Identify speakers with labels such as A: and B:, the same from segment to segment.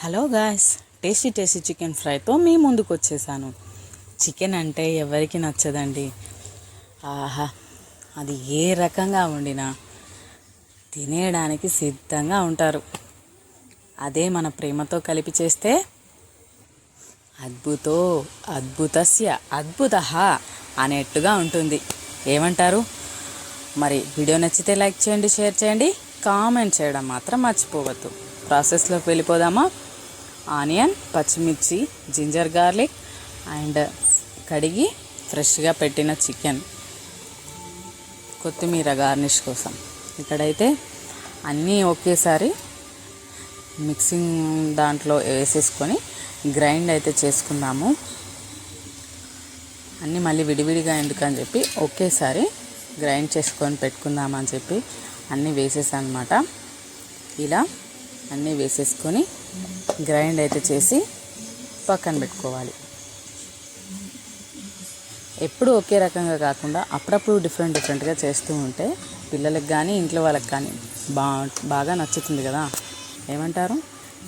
A: Hello guys tasty tasty chicken ఫ్రైతో మీ ముందుకు వచ్చేసాను చికెన్ అంటే ఎవరికి నచ్చదండి? ఆహా అది ఏ రకంగా వండినా తినేయడానికి సిద్ధంగా ఉంటారు. అదే మన ప్రేమతో కలిపి చేస్తే అద్భుతో అద్భుతస్య అద్భుత అనేట్టుగా ఉంటుంది. ఏమంటారు? మరి వీడియో నచ్చితే లైక్ చేయండి షేర్ చేయండి కామెంట్ చేయడం మాత్రం మర్చిపోవద్దు. ప్రాసెస్లోకి వెళ్ళిపోదామా? ఆనియన్ పచ్చిమిర్చి జింజర్ గార్లిక్ అండ్ కడిగి ఫ్రెష్గా పెట్టిన చికెన్. కొత్తిమీర గార్నిష్ కోసం. ఇక్కడైతే అన్నీ ఒకేసారి మిక్సింగ్ దాంట్లో వేసేసుకొని గ్రైండ్ అయితే చేసుకుందాము. అన్నీ మళ్ళీ విడివిడిగా ఎందుకని చెప్పి ఒకేసారి గ్రైండ్ చేసుకొని పెట్టుకుందామని చెప్పి అన్నీ వేసేసానమాట ఇలా అన్నీ వేసేసుకొని గ్రైండ్ అయితే చేసి పక్కన పెట్టుకోవాలి. ఎప్పుడు ఒకే రకంగా కాకుండా అప్పుడప్పుడు డిఫరెంట్ డిఫరెంట్గా చేస్తూ ఉంటే పిల్లలకు కానీ ఇంట్లో వాళ్ళకి కానీ బా బాగా నచ్చుతుంది కదా. ఏమంటారు?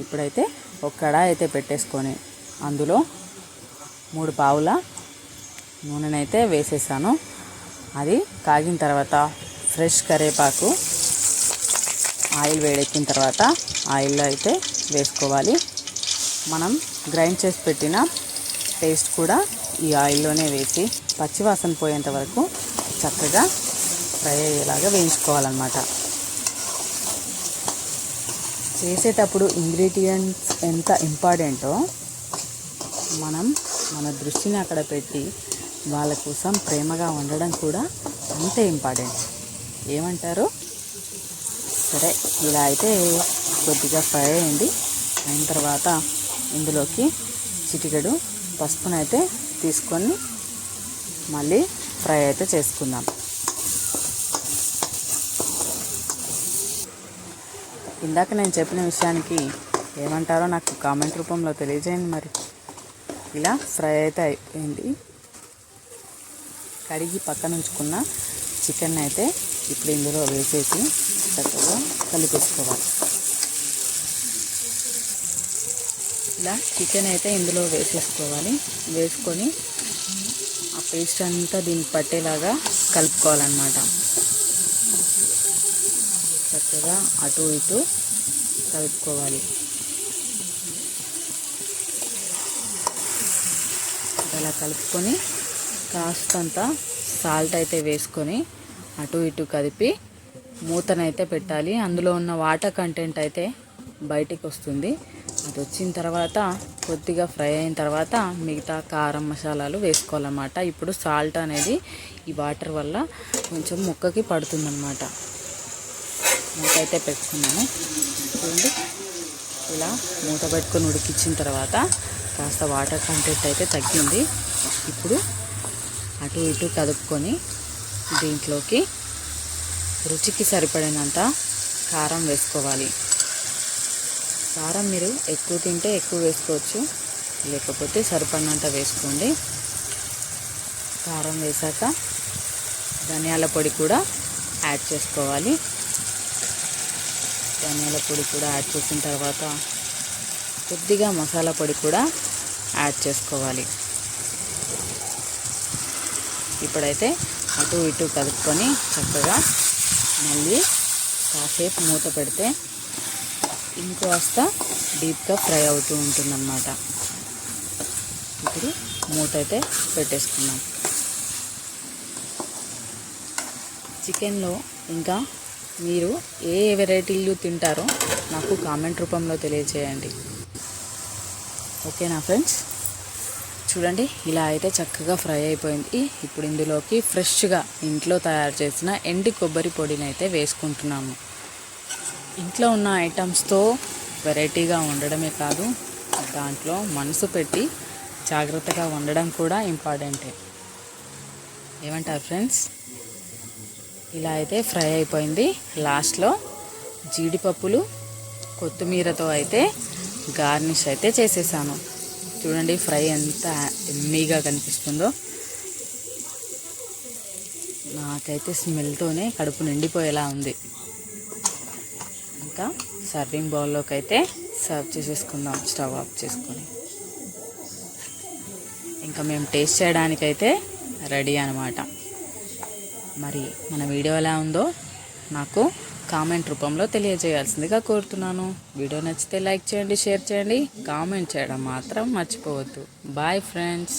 A: ఇప్పుడైతే ఒక కడాయి అయితే పెట్టేసుకొని అందులో మూడు పావుల నూనెనైతే వేసేసాను. అది కాగిన తర్వాత ఫ్రెష్ కరివేపాకు ఆయిల్ వేడెక్కిన తర్వాత ఆయిల్లో అయితే వేసుకోవాలి. మనం గ్రైండ్ చేసి పెట్టిన పేస్ట్ కూడా ఈ ఆయిల్లోనే వేసి పచ్చివాసన పోయేంత వరకు చక్కగా ఫ్రై అయ్యేలాగా వేయించుకోవాలన్నమాట. చేసేటప్పుడు ఇంగ్రీడియంట్స్ ఎంత ఇంపార్టెంటో మనం మన దృష్టిని అక్కడ పెట్టి వాళ్ళ కోసం ప్రేమగా వండడం కూడా అంతే ఇంపార్టెంట్. ఏమంటారు? సరే ఇలా అయితే కొద్దిగా ఫ్రై అయింది. అయిన తర్వాత ఇందులోకి చిటికెడు పసుపునైతే తీసుకొని మళ్ళీ ఫ్రై అయితే చేసుకుందాం. ఇందాక నేను చెప్పిన విషయానికి ఏమంటారో నాకు కామెంట్ రూపంలో తెలియజేయండి మరి. ఇలా ఫ్రై అయితే అయిపోయింది. కడిగి పక్కన ఉంచుకున్న చికెన్ అయితే ఇప్పుడు ఇందులో వేసేసి చక్కగా కలిపేసుకోవాలి. ఇలా చికెన్ అయితే ఇందులో వేసేసుకోవాలి. వేసుకొని ఆ పేస్ట్ అంతా దీనికి పట్టేలాగా కలుపుకోవాలన్నమాట. చక్కగా అటు ఇటు కలుపుకోవాలి. అలా కలుపుకొని కాస్తంత సాల్ట్ అయితే వేసుకొని అటు ఇటు కదిపి మూతనైతే పెట్టాలి. అందులో ఉన్న వాటర్ కంటెంట్ అయితే బయటికి వస్తుంది. అది వచ్చిన తర్వాత కొద్దిగా ఫ్రై అయిన తర్వాత మిగతా కారం మసాలాలు వేసుకోవాలన్నమాట. ఇప్పుడు సాల్ట్ అనేది ఈ వాటర్ వల్ల కొంచెం ముక్కకి పడుతుందన్నమాట. మూత అయితే పెట్టుకున్నాను. చూడండి. ఇలా మూత పెట్టుకొని ఉడికించిన తర్వాత కాస్త వాటర్ కంటెంట్ అయితే తగ్గింది. ఇప్పుడు అటు ఇటు కదుపుకొని దీంట్లోకి రుచికి సరిపడినంత కారం వేసుకోవాలి. కారం మీరు ఎక్కువ తింటే ఎక్కువ వేసుకోవచ్చు. లేకపోతే సరిపడినంత వేసుకోండి. కారం వేసాక ధనియాల పొడి కూడా యాడ్ చేసుకోవాలి. ధనియాల పొడి కూడా యాడ్ చేసిన తర్వాత కొద్దిగా మసాలా పొడి కూడా యాడ్ చేసుకోవాలి. ఇప్పుడైతే అటు ఇటు కలుపుకొని చక్కగా మళ్ళీ కాసేపు మూత పెడితే ఇంకొస్త డీప్గా ఫ్రై అవుతూ ఉంటుందన్నమాట. ఇప్పుడు మూత అయితే పెట్టేసుకున్నాం చికెన్లో ఇంకా మీరు ఏ ఏ వెరైటీలు తింటారో నాకు కామెంట్ రూపంలో తెలియచేయండి. ఓకేనా ఫ్రెండ్స్? చూడండి ఇలా అయితే చక్కగా ఫ్రై అయిపోయింది. ఇప్పుడు ఇందులోకి ఫ్రెష్గా ఇంట్లో తయారు చేసిన ఎండి కొబ్బరి పొడిని అయితే వేసుకుంటున్నాము. ఇంట్లో ఉన్న ఐటమ్స్తో వెరైటీగా వండడమే కాదు దాంట్లో మనసు పెట్టి జాగ్రత్తగా వండడం కూడా ఇంపార్టెంటే. ఏమంటారు ఫ్రెండ్స్? ఇలా అయితే ఫ్రై అయిపోయింది. లాస్ట్లో జీడిపప్పులు కొత్తిమీరతో అయితే గార్నిష్ అయితే చేసేసాను. చూడండి ఫ్రై ఎంత ఎమ్మీగా కనిపిస్తుందో. నాకైతే స్మెల్తోనే కడుపు నిండిపోయేలా ఉంది. సర్వింగ్ బౌల్లోకి అయితే సర్వ్ చేసేసుకుందాం స్టవ్ ఆఫ్ చేసుకొని. ఇంకా మేము టేస్ట్ చేయడానికైతే రెడీ అనమాట మరి మన వీడియో ఎలా ఉందో నాకు కామెంట్ రూపంలో తెలియజేయాల్సిందిగా కోరుతున్నాను. వీడియో నచ్చితే లైక్ చేయండి షేర్ చేయండి. కామెంట్ చేయడం మాత్రం మర్చిపోవద్దు. Bye friends.